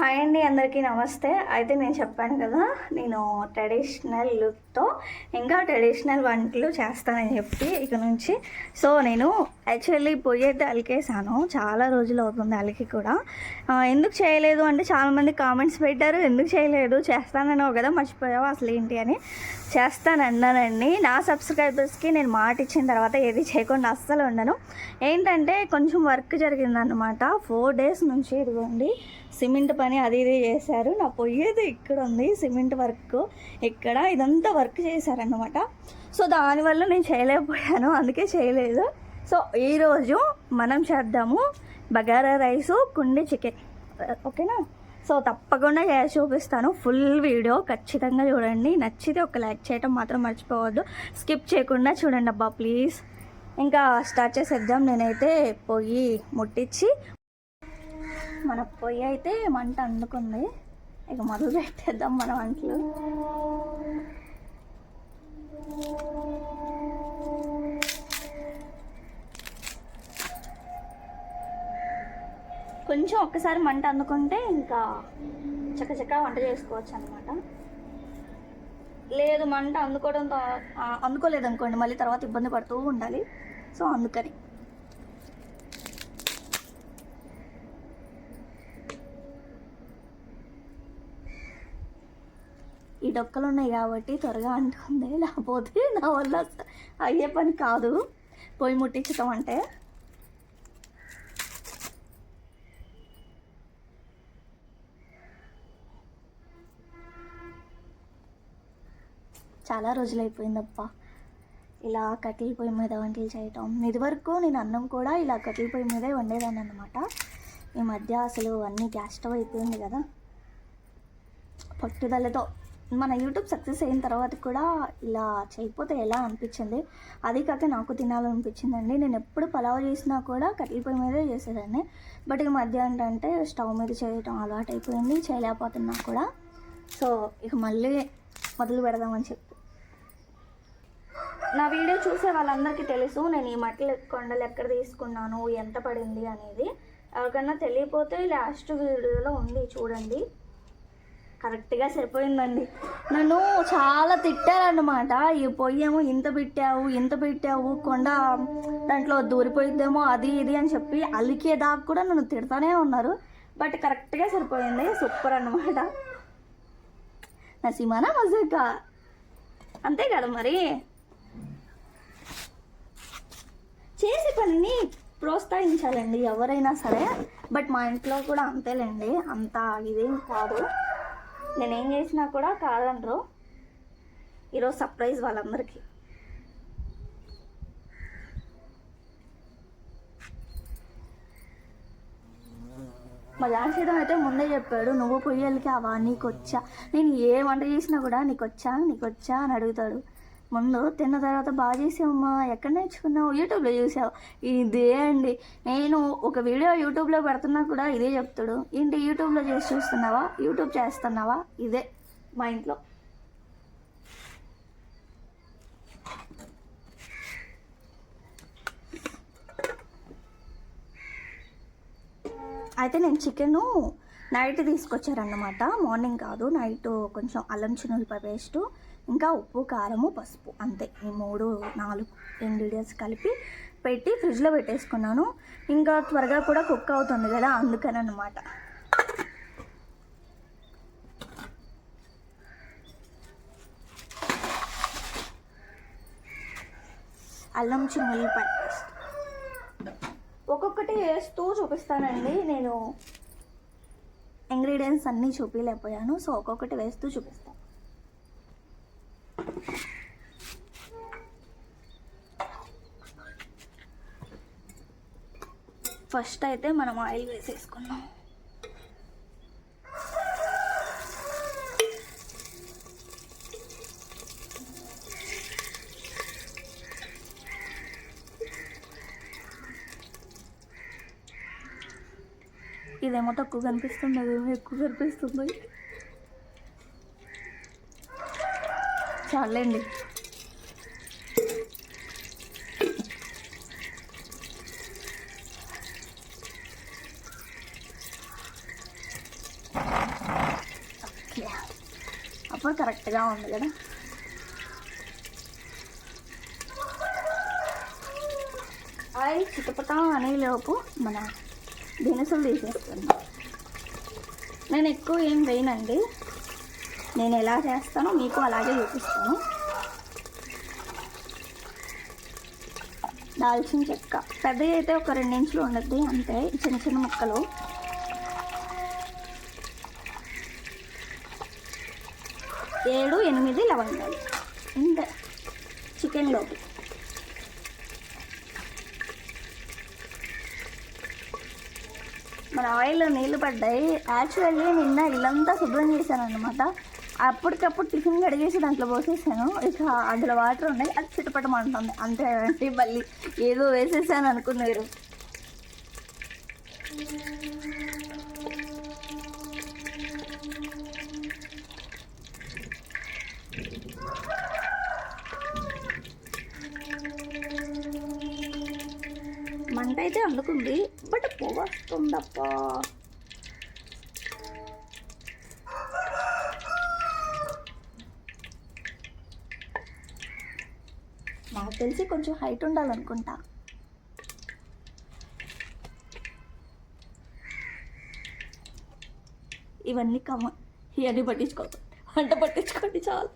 Hi అండి అందరికీ నమస్తే. అయితే నేను చెప్పాను కదా నేను ట్రెడిషనల్ లుక్తో ఇంకా ట్రెడిషనల్ వంటలు చేస్తానని చెప్పి ఇక నుంచి. సో నేను యాక్చువల్లీ పొయ్యి అయితే అలికేసాను చాలా రోజులు అవుతుంది అలికి కూడా. ఎందుకు చేయలేదు అంటే చాలామంది కామెంట్స్ పెట్టారు ఎందుకు చేయలేదు చేస్తానన్నావు కదా మర్చిపోయావు అసలు ఏంటి అని. చేస్తానన్నానండి. నా సబ్స్క్రైబర్స్కి నేను మాట ఇచ్చిన తర్వాత ఏది చేయకుండా అస్సలు ఉండను. ఏంటంటే కొంచెం వర్క్ జరిగిందనమాట ఫోర్ డేస్ నుంచి ఇదిగోండి. సిమెంట్ పని అది ఇది చేశారు. నా పొయ్యేది ఇక్కడ ఉంది సిమెంట్ వర్క్. ఇక్కడ ఇదంతా వర్క్ చేశారనమాట సో దానివల్ల నేను చేయలేకపోయాను అందుకే చేయలేదు. సో ఈరోజు మనం చేద్దాము బగారా రైసు కుండి చికెన్. ఓకేనా? సో తప్పకుండా చేసి చూపిస్తాను ఫుల్ వీడియో. ఖచ్చితంగా చూడండి. నచ్చితే ఒక లైక్ చేయటం మాత్రం మర్చిపోవద్దు. స్కిప్ చేయకుండా చూడండి అబ్బా ప్లీజ్. ఇంకా స్టార్ట్ చేసేద్దాం. నేనైతే పొయ్యి ముట్టించి మన పొయ్యి అయితే మంట అందుకుంది. ఇక మొదలు పెట్టేద్దాం మన వంటలు. కొంచెం ఒక్కసారి మంట అందుకుంటే ఇంకా చక్కచక్క వంట చేసుకోవచ్చు అనమాట లేదు మంట అందుకోవడంతో అందుకోలేదు అనుకోండి మళ్ళీ తర్వాత ఇబ్బంది పడుతూ ఉండాలి. సో అందుకని. డొక్కలు ఉన్నాయి కాబట్టి త్వరగా అంటుంది లేకపోతే నా వల్ల అయ్యే పని కాదు. పొయ్యి ముట్టించటం అంటే చాలా రోజులు అయిపోయిందప్ప ఇలా కట్టెల పొయ్యి మీద వంటలు చేయటం. ఇదివరకు నేను అన్నం కూడా ఇలా కట్టెల పొయ్యి మీదే వండేదాన్ని అనమాట ఈ మధ్య అసలు అన్నీ గ్యాస్ స్టవ్ అయిపోయింది కదా. పట్టుదలతో మన యూట్యూబ్ సక్సెస్ అయిన తర్వాత కూడా ఇలా చేయకపోతే ఎలా అనిపించింది? అది కాక నాకు తినాలనిపించిందండి. నేను ఎప్పుడు పలావ్ చేసినా కూడా కట్టెల పొయ్యి మీదే చేసేదాన్ని. బట్ ఈ మధ్య ఏంటంటే స్టవ్ మీద చేయటం అలవాటు అయిపోయింది. చేయలేకపోతున్నా కూడా. సో ఇక మళ్ళీ మొదలు పెడదామని చెప్పి. నా వీడియో చూసే వాళ్ళందరికీ తెలుసు నేను ఈ మట్టి కొండలు ఎక్కడ తీసుకున్నాను ఎంత పడింది అనేది. ఎవరికన్నా తెలియపోతే లాస్ట్ వీడియోలో ఉంది చూడండి. కరెక్ట్గా సరిపోయిందండి. నన్ను చాలా తిట్టారన్నమాట. ఈ పొయ్యేమో ఇంత పెట్టావు ఇంత పెట్టావు కొండ దాంట్లో దూరిపోయిద్దేమో అది ఇది అని చెప్పి అలికేదాకా కూడా నన్ను తిడతానే ఉన్నారు. బట్ కరెక్ట్గా సరిపోయింది. సూపర్ అన్నమాట. నసీమానా మజాకా? అంతే కదా మరి? చేసే పనిని ప్రోత్సహించాలండి ఎవరైనా సరే. బట్ మా ఇంట్లో కూడా అంతేలేండి. అంత ఇదేం కాదు. నేనేం చేసినా కూడా కాదనరు. ఈరోజు సర్ప్రైజ్ వాళ్ళందరికీ. మా జాన్సీడం అయితే ముందే చెప్పాడు నువ్వు పొయ్యలకి అవా నీకు వచ్చా నేను ఏ వంట చేసినా కూడా నీకు వచ్చా నీకు వచ్చా అని అడుగుతాడు. ముందు తిన్న తర్వాత బాగా చేసావమ్మా. ఎక్కడ నేర్చుకున్నావు? యూట్యూబ్లో చూసావు. ఇదే అండి. నేను ఒక వీడియో యూట్యూబ్లో పెడుతున్నా కూడా ఇదే చెప్తాడు. ఏంటి యూట్యూబ్లో చేసి చూస్తున్నావా? యూట్యూబ్ చేస్తున్నావా? ఇదే మా ఇంట్లో. అయితే నేను చికెను నైట్ తీసుకొచ్చారన్నమాట. మార్నింగ్ కాదు. నైట్ కొంచెం అల్లం చిన్నులపై పేస్ట్ ఇంకా ఉప్పు కారము పసుపు అంతే. ఈ మూడు నాలుగు ఇంగ్రీడియంట్స్ కలిపి పెట్టి ఫ్రిడ్జ్లో పెట్టేసుకున్నాను. ఇంకా త్వరగా కూడా కుక్ అవుతుంది కదా అందుకని అనమాట అల్లం చిన్నులపాయ పేస్ట్ ఒక్కొక్కటి వేస్తూ చూపిస్తానండి. నేను ఇంగ్రీడియంట్స్ అన్నీ చూపించలేకపోయాను సో ఒక్కొక్కటి వేస్తూ చూపిస్తాను. ఫస్ట్ అయితే మనం ఆయిల్ వేసేసుకున్నాం ఇదేమో తక్కువ కనిపిస్తుంది అదేమో ఎక్కువ కనిపిస్తుంది. చాలండి. అప్పుడు కరెక్ట్గా ఉంది కదా? ఆయిల్ చిటపటా అనే లోపు మన దినుసులు తీసేస్తున్నాం. నేను ఎక్కువ ఏం వేయనండి. నేను ఎలా చేస్తానో మీకు అలాగే చూపిస్తాను. దాల్చిన చెక్క. పెద్దవి అయితే ఒక రెండు ఇంచులు ఉండద్ది అంతే. చిన్న చిన్న ముక్కలు. ఏడు ఎనిమిది లవంగాలు. ఇంత చికెన్లోకి మన ఆయిల్లో నీళ్ళు పడ్డాయి. యాక్చువల్లీ నిన్న ఇల్లంతా శుభ్రం చేశాను అనమాట అప్పటికప్పుడు టిఫిన్ కడిగేసి దాంట్లో పోసేసాను. ఇక అందులో వాటర్ ఉన్నాయి. అది చుట్టుపట్టమంటుంది అంతే అంటే మళ్ళీ ఏదో వేసేసాను అనుకున్నారు మంట అయితే అందుకుంది. బట్ పొగ వస్తుందప్పా నాకు తెలిసి కొంచెం హైట్ ఉండాలనుకుంటా. ఇవన్నీ కమ ఇవన్నీ పట్టించుకోవద్దు వంట పట్టించుకోండి చాలు.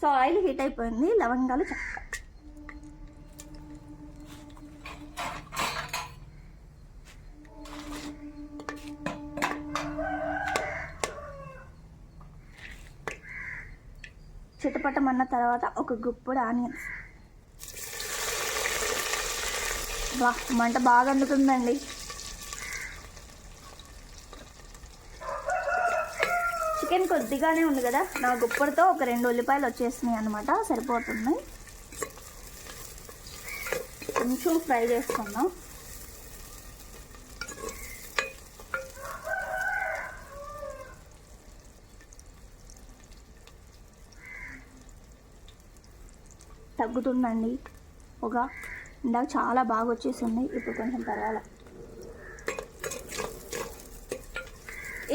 సో ఆయిల్ హీట్ అయిపోయింది. లవంగాలు చక్క తర్వాత ఒక గుప్పుడు ఆనియన్స్ వా మంట బాగా అందుతుందండి. చికెన్ కొద్దిగానే ఉంది కదా? నా గుప్పడితో ఒక రెండు ఉల్లిపాయలు వచ్చేసినాయి అనమాట సరిపోతుంది. కొంచెం ఫ్రై చేసుకుందాం. తగ్గుతుందండి. ఒక ఇందాక చాలా బాగా వచ్చేసింది ఇప్పుడు కొంచెం పర్వాలే.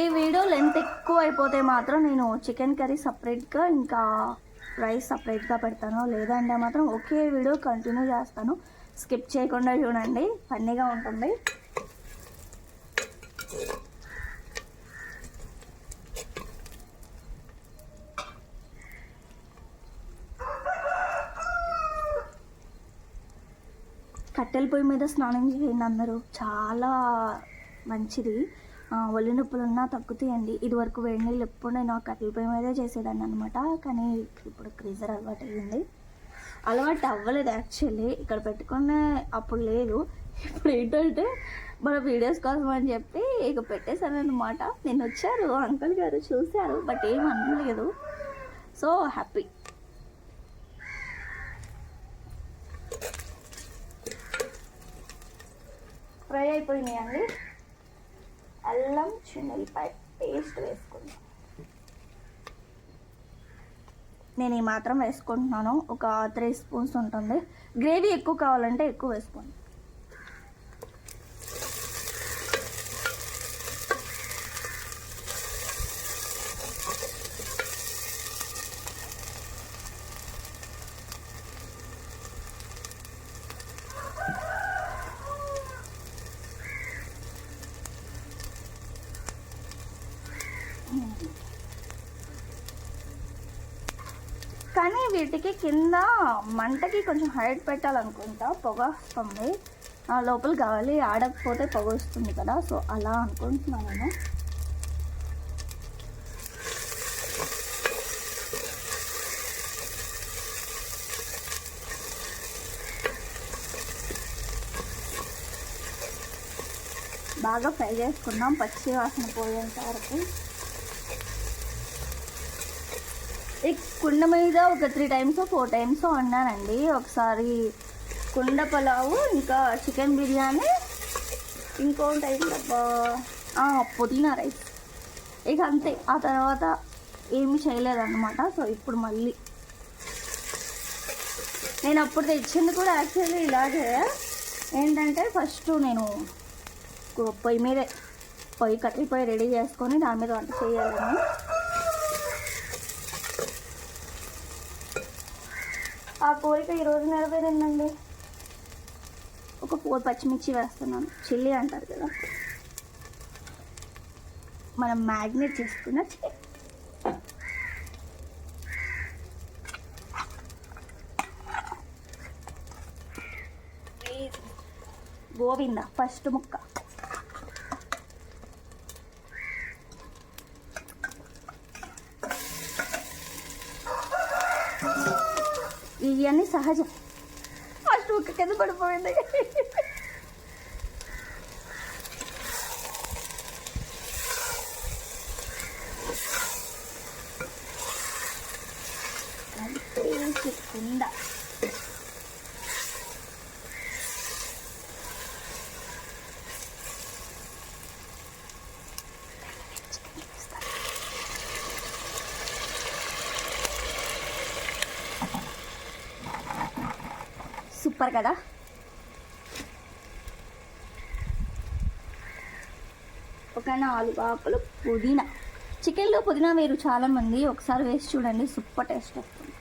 ఈ వీడియో లెంత్ ఎక్కువ అయిపోతే మాత్రం నేను చికెన్ కర్రీ సపరేట్గా ఇంకా రైస్ సపరేట్గా పెడతాను. లేదంటే మాత్రం ఒకే వీడియో కంటిన్యూ చేస్తాను. స్కిప్ చేయకుండా చూడండి. ఫన్నీగా ఉంటుంది. కట్టెల పొయ్యి మీద స్నానం చేయండి అందరూ. చాలా మంచిది. ఒళ్ళు నొప్పులు ఉన్నా తగ్గుతాయండి. ఇదివరకు వేడి నీళ్ళు ఎప్పుడు నేను కట్టెల పొయ్యి మీదే చేసేదాన్ని అనమాట కానీ ఇప్పుడు క్రీజర్ అలవాటు అయ్యింది. అలవాటు అవ్వలేదు యాక్చువల్లీ. ఇక్కడ పెట్టుకునే అప్పుడు లేదు. ఇప్పుడు ఏంటంటే మన వీడియోస్ కోసం అని చెప్పి ఇక పెట్టేశాను అనమాట నేను వచ్చారు అంకుల్ గారు చూశారు బట్ ఏం అనలేదు. So happy. ఫ్రై అయిపోయినాయండి. అల్లం చిన్నపాయ పేస్ట్ వేసుకుందాం. నేను ఈ మాత్రం వేసుకుంటున్నాను. ఒక త్రీ స్పూన్స్ ఉంటుంది. గ్రేవీ ఎక్కువ కావాలంటే ఎక్కువ వేసుకోండి. అందుకే కింద మంటకి కొంచెం హైట్ పెట్టాలనుకుంటా పొగ వస్తుంది. ఆ లోపల గాలి ఆడకపోతే పొగ వస్తుంది కదా సో అలా అనుకుంటున్నాను. నేను బాగా ఫ్రై చేసుకుందాం పచ్చి వాసన పోయేంత వరకు. ఈ కుండ మీద ఒక త్రీ టైమ్స్ ఫోర్ టైమ్స్ వండానండి. ఒకసారి కుండ పలావు ఇంకా చికెన్ బిర్యానీ ఇంకోటి అయిందబ్బా పుదీనా రైస్. ఇక అంతే. ఆ తర్వాత ఏమి చేయలేదన్నమాట. సో ఇప్పుడు మళ్ళీ. నేను అప్పుడు తెచ్చింది కూడా యాక్చువల్లీ ఇలాగే. ఏంటంటే ఫస్ట్ నేను పొయ్యి మీదే పొయ్యి కట్టెల పొయ్యి రెడీ చేసుకొని దాని మీద వంట చేయాలని. ఆ కోరిక ఈరోజు నెరవేరిందండి. ఒక ఫోర్ పచ్చిమిర్చి వేస్తున్నాను. చిల్లీ అంటారు కదా. మనం మ్యాగ్నేట్ చేసుకున్న చికెన్ గోవింద ఫస్ట్ ముక్క. ఇవన్నీ సహజం. ఫస్ట్ ఉక్క కింద పడిపోయింది కింద సూపర్ కదా? ఒక నాలుగు ఆకులు పుదీనా. చికెన్లో పుదీనా వేరు చాలామంది. ఒకసారి వేసి చూడండి సూపర్ టేస్ట్ వస్తుంది.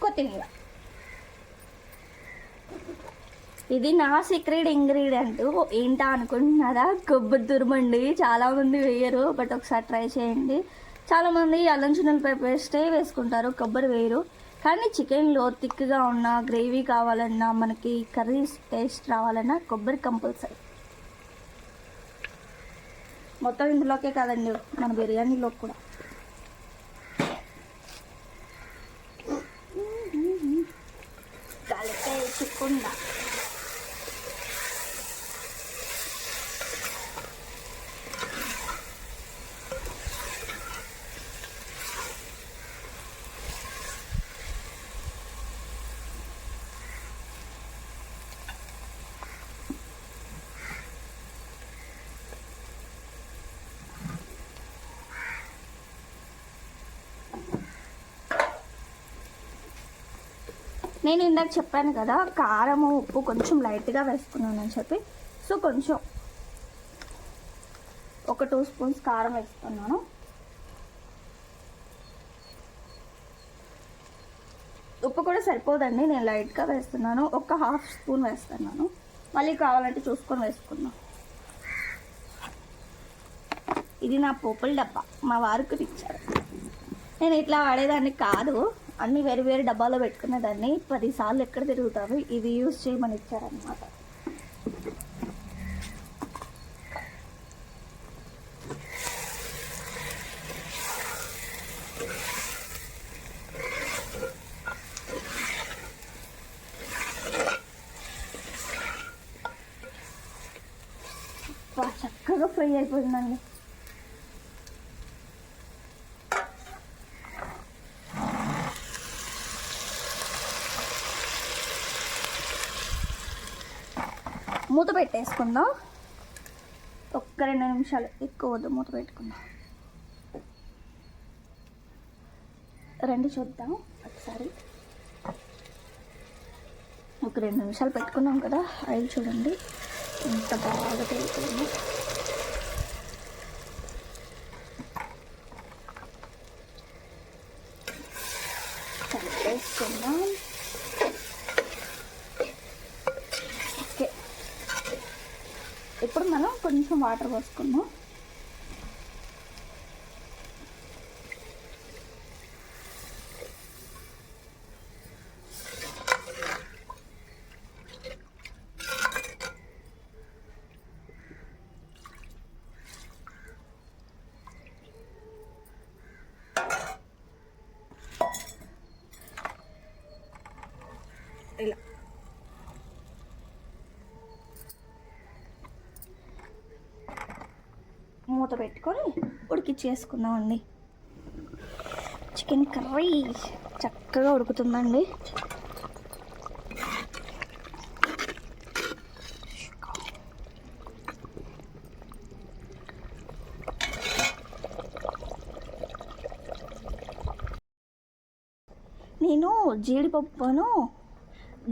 కొత్తిమీర. ఇది నా సీక్రెట్ ఇంగ్రీడియంట్. ఏంటా అనుకుంటున్నారా? కొబ్బరి తురుమండి చాలామంది వేయరు బట్ ఒకసారి ట్రై చేయండి. చాలామంది అల్లం చిన్నపై పేస్టే వేసుకుంటారు కొబ్బరి వేయరు. కానీ చికెన్లో థిక్గా ఉన్న గ్రేవీ కావాలన్నా మనకి కర్రీ టేస్ట్ రావాలన్నా కొబ్బరి కంపల్సరీ. మొత్తం ఇందులోకే కాదండి మన బిర్యానీలో కూడా. నేను ఇందాక చెప్పాను కదా కారము ఉప్పు కొంచెం లైట్గా వేసుకున్నాను అని చెప్పి. సో కొంచెం ఒక టూ స్పూన్స్ కారం వేసుకున్నాను. ఉప్పు కూడా సరిపోదండి నేను లైట్గా వేస్తున్నాను. ఒక హాఫ్ స్పూన్ వేస్తున్నాను. మళ్ళీ కావాలంటే చూసుకొని వేసుకుందాం ఇది నా పోపుల డబ్బా మా వారికి ఇచ్చారు. నేను ఇట్లా వాడేదాన్ని కాదు. అన్ని వేరు వేరు డబ్బాలో పెట్టుకునేదాన్ని. పదిసార్లు ఎక్కడ తిరుగుతారు? ఇది యూజ్ చేయమని ఇచ్చారనమాట చక్కగా ఫ్రై అయిపోయిందండి. మూత పెట్టేసుకుందాం? ఒక్క రెండు నిమిషాలు ఎక్కువ వద్దు మూత పెట్టుకుందాం. రండి చూద్దాం ఒకసారి. ఒక రెండు నిమిషాలు పెట్టుకున్నాం కదా ఆయిల్ చూడండి. ఎంత బాగా తెలుస్తుంది ఇప్పుడు మనం కొంచెం వాటర్ పోసుకుందాం ఇలా మూత పెట్టుకొని ఉడికిచ్చేసుకుందామండి చికెన్ కర్రీ చక్కగా ఉడుకుతుందండి. నేను జీడిపప్పును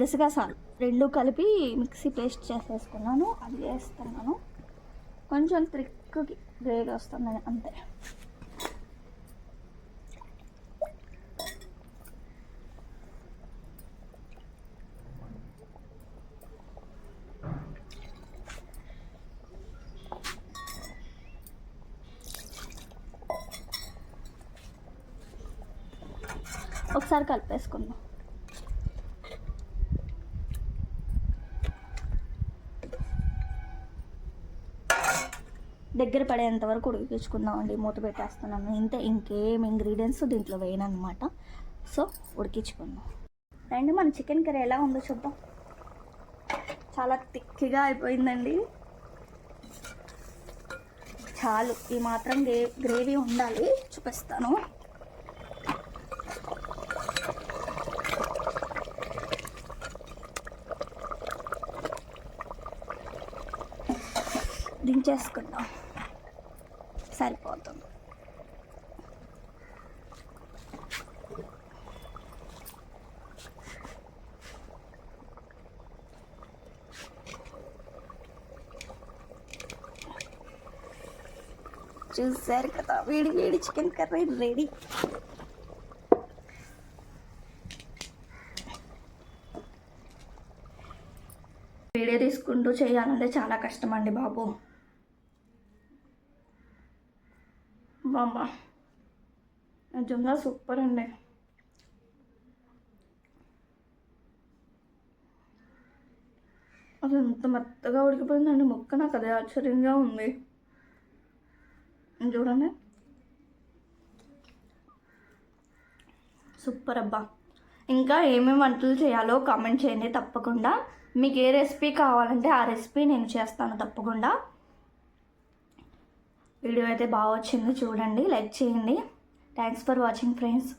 గసగసాలు రెండు కలిపి మిక్సీ పేస్ట్ చేసేసుకున్నాను. అది వేస్తున్నాను. కొంచెం త్రిక్కి గ్రేడ్ వస్తుంది అంతే ఒకసారి కలిపేసుకుందాం దగ్గర పడేంత వరకు ఉడికించుకుందామండి. మూత పెట్టేస్తున్నాను. ఇంతే ఇంకేం ఇంగ్రీడియంట్స్ దీంట్లో వేయనమాట సో ఉడికించుకుందాం. రండి మన చికెన్ కర్రీ ఎలా ఉందో చూద్దాం. చాలా తిక్కిగా అయిపోయిందండి. చాలు ఈ మాత్రం గ్రే గ్రేవీ ఉండాలి. చూపిస్తాను. దించేసుకుందాం. సరిపోతుంది. చూసారు కదా వేడి వేడి చికెన్ కర్రీ రెడీ వీడియో తీసుకుంటూ చేయాలంటే చాలా కష్టం అండి బాబు. అమ్మ నిజంగా సూపర్ అండి అది ఎంత మెత్తగా ఉడికిపోయిందండి. మొక్క నాకు అదే ఆశ్చర్యంగా ఉంది. చూడండి. సూపర్ అబ్బా. ఇంకా ఏమేమి వంటలు చేయాలో కామెంట్ చేయండి తప్పకుండా. మీకు ఏ రెసిపీ కావాలంటే ఆ రెసిపీ నేను చేస్తాను తప్పకుండా. వీడియో అయితే బాగా వచ్చింది చూడండి లైక్ చేయండి. Thanks for watching friends